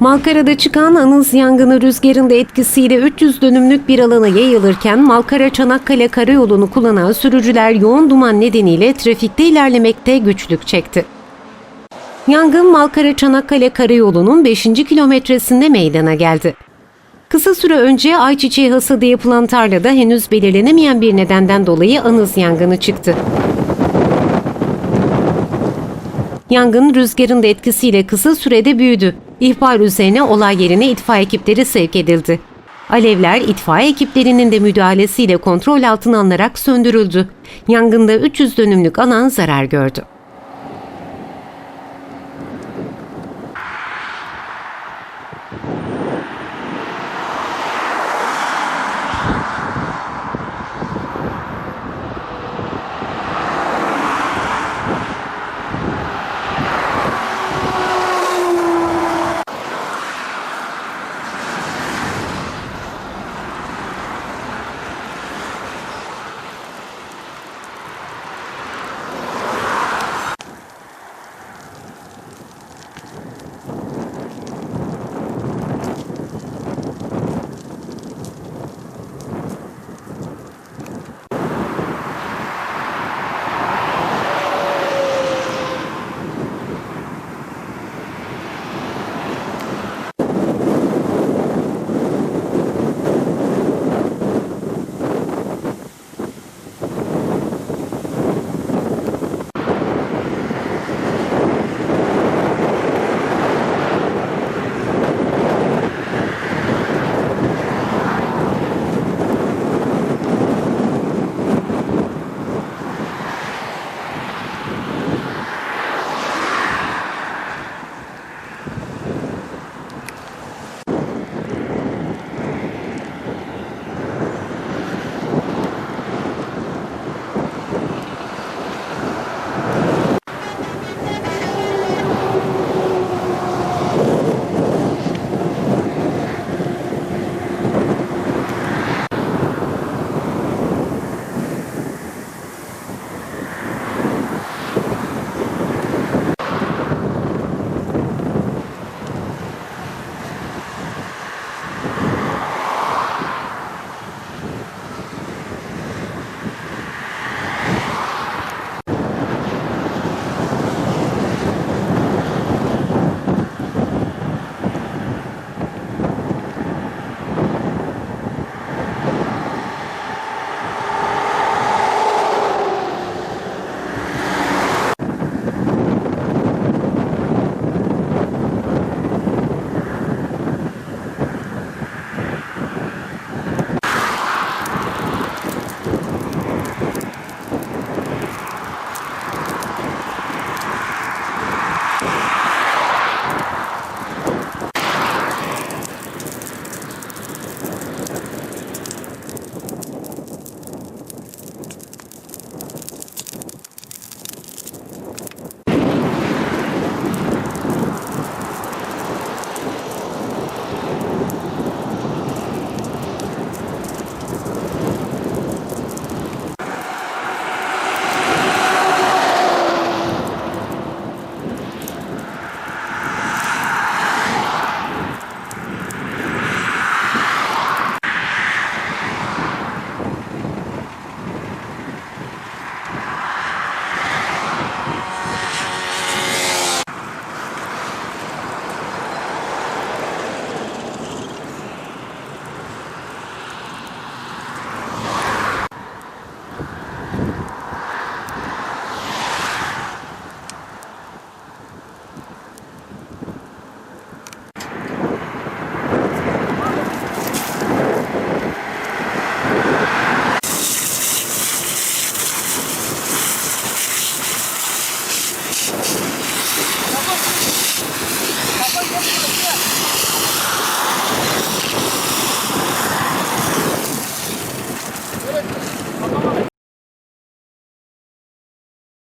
Malkara'da çıkan Anız yangını rüzgarın da etkisiyle 300 dönümlük bir alana yayılırken Malkara Çanakkale Karayolu'nu kullanan sürücüler yoğun duman nedeniyle trafikte ilerlemekte güçlük çekti. Yangın Malkara Çanakkale Karayolu'nun 5. kilometresinde meydana geldi. Kısa süre önce ayçiçeği hasadı yapılan tarlada henüz belirlenemeyen bir nedenden dolayı anız yangını çıktı. Yangın rüzgarın da etkisiyle kısa sürede büyüdü. İhbar üzerine olay yerine itfaiye ekipleri sevk edildi. Alevler itfaiye ekiplerinin de müdahalesiyle kontrol altına alınarak söndürüldü. Yangında 300 dönümlük alan zarar gördü.